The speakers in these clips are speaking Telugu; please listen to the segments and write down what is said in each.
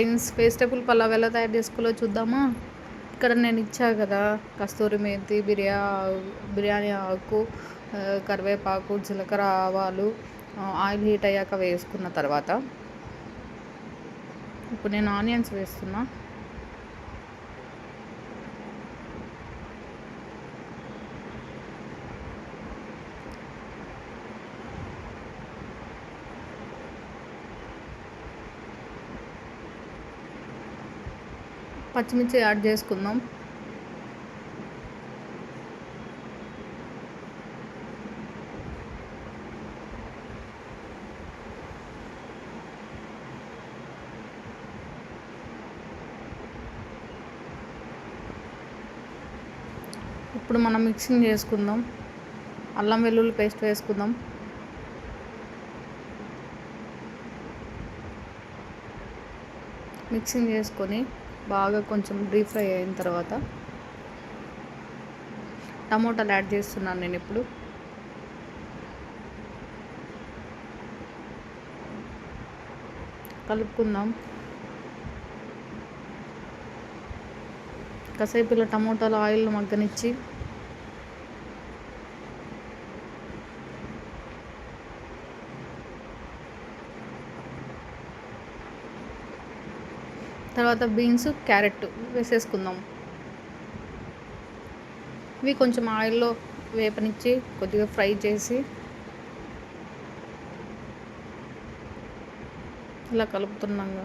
ఫ్రెండ్స్ వెజిటబుల్ పలావ్ ఎలా తయారు చేసుకోలో చూద్దామా? ఇక్కడ నేను ఇచ్చా కదా కస్తూరి మెంతి బిర్యా బిర్యానీ ఆకు కరివేపాకు జీలకర్ర ఆవాలు ఆయిల్ హీట్ అయ్యాక వేసుకున్న తర్వాత ఇప్పుడు నేను ఆనియన్స్ వేస్తున్నా. పచ్చిమిర్చి యాడ్ చేసుకుందాం. ఇప్పుడు మనం మిక్సింగ్ చేసుకుందాం. అల్లం వెల్లుల్లి పేస్ట్ వేసుకుందాం. మిక్సింగ్ చేసుకొని బాగా కొంచెం డీప్ ఫ్రై అయిన తర్వాత టమోటాలు యాడ్ చేస్తున్నాను నేను ఇప్పుడు. కలుపుకుందాం. కాసేపు ఇలా టమోటాలు ఆయిల్ మగ్గనిచ్చి తర్వాత బీన్స్ క్యారెట్ వేసేసుకుందాం. ఇవి కొంచెం ఆయిల్లో వేపనిచ్చి కొద్దిగా ఫ్రై చేసి ఇలా కలుపుతున్నాగా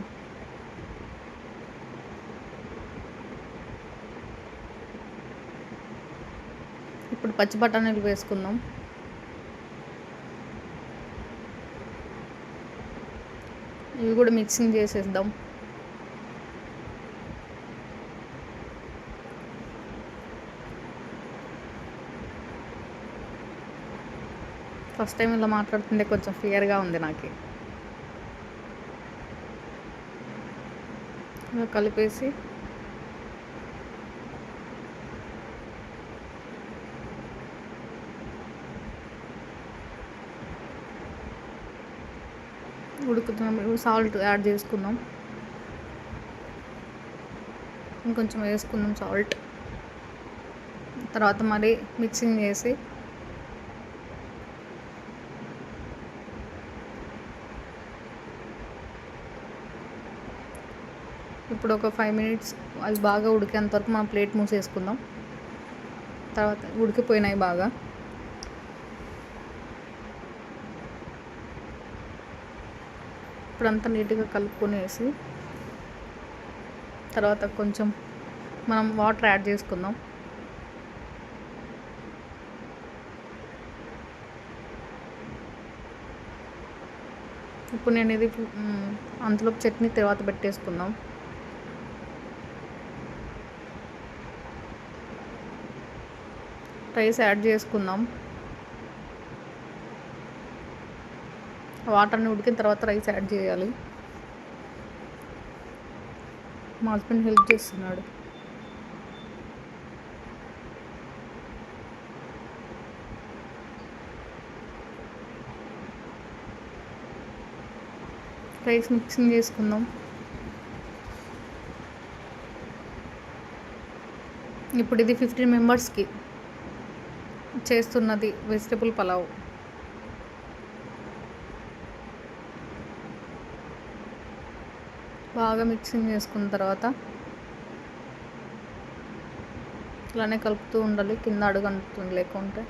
ఇప్పుడు పచ్చి బఠానీలు వేసుకుందాం. ఇవి కూడా మిక్సింగ్ చేసేద్దాం. ఫస్ట్ టైం ఇలా మాట్లాడుతుంటే కొంచెం ఫియర్గా ఉంది నాకు. ఇలా కలిపేసి ఉడుకుతున్నాం. సాల్ట్ యాడ్ చేసుకుందాం. ఇంకొంచెం వేసుకుందాం సాల్ట్. తర్వాత మరి మిక్సింగ్ చేసి ఇప్పుడు ఒక ఫైవ్ మినిట్స్ అవి బాగా ఉడికేంత వరకు మనం ప్లేట్ మూసేసుకుందాం. తర్వాత ఉడికిపోయినాయి బాగా. ఇప్పుడంతా నీట్గా కలుపుకొనేసి తర్వాత కొంచెం మనం వాటర్ యాడ్ చేసుకుందాం. ఇప్పుడు నేను ఇది అంతలోపు చట్నీ తర్వాత పెట్టేసుకుందాం. రైస్ యాడ్ చేసుకుందాం. వాటర్ని ఉడికిన తర్వాత రైస్ యాడ్ చేయాలి. మా హస్బెండ్ హెల్ప్ చేస్తున్నాడు. రైస్ మిక్సింగ్ చేసుకుందాం. ఇప్పుడు ఇది ఫిఫ్టీన్ మెంబర్స్కి. చేస్తున్నది వెజిటబుల్ పలావ్. బాగా మిక్సింగ్ చేసుకున్న తర్వాత ఇలానే కలుపుతూ ఉండాలి కింద అడుగు అంటుంది లేకుంటే.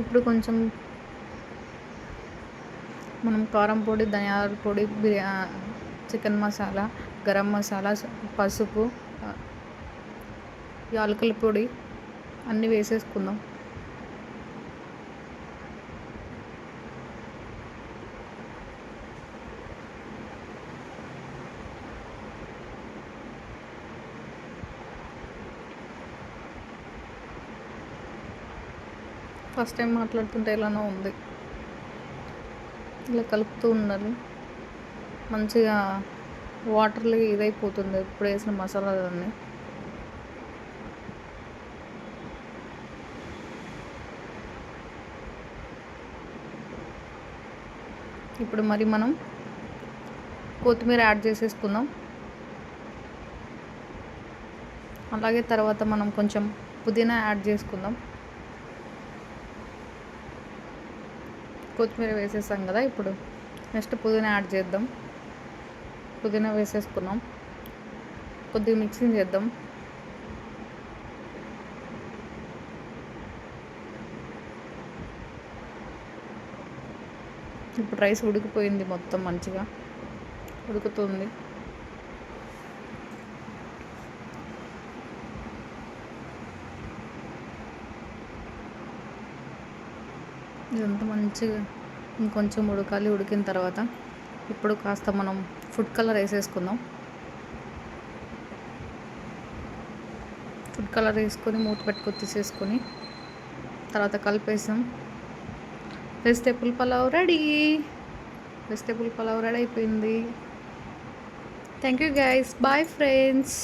ఇప్పుడు కొంచెం మనం కారం పొడి ధనియాల పొడి బిర్యా చికెన్ మసాలా గరం మసాలా పసుపు యాలకుల పొడి అన్నీ వేసేసుకుందాం. ఫస్ట్ టైం మాట్లాడుతుంటే ఎలానో ఉంది. ఇలా కలుపుతూ ఉండాలి. మంచిగా వాటర్లో ఇదైపోతుంది. ఇప్పుడు వేసిన మసాలాలన్నీ. ఇప్పుడు మరి మనం కొత్తిమీర యాడ్ చేసేసుకుందాం. అలాగే తర్వాత మనం కొంచెం పుదీనా యాడ్ చేసుకుందాం. కొత్తిమీర వేసేసాం కదా ఇప్పుడు నెక్స్ట్ పుదీనా యాడ్ చేద్దాం. పుదీనా వేసేసుకున్నాం. కొద్దిగా మిక్సింగ్ చేద్దాం. ఇప్పుడు రైస్ ఉడికిపోయింది మొత్తం మంచిగా. ఉడుకుతుంది. ఇదంతా మంచిగా ఇంకొంచెం ఉడకాలి ఉడికిన తర్వాత ఇప్పుడు కాస్త మనం ఫుడ్ కలర్ వేసేసుకుందాం. ఫుడ్ కలర్ వేసుకొని మూత పెట్టుకొని తీసేసుకొని తర్వాత కలిపేసాం. Vegetable pulao ready. Vegetable pulao ready అయిపోయింది. Thank you guys bye friends.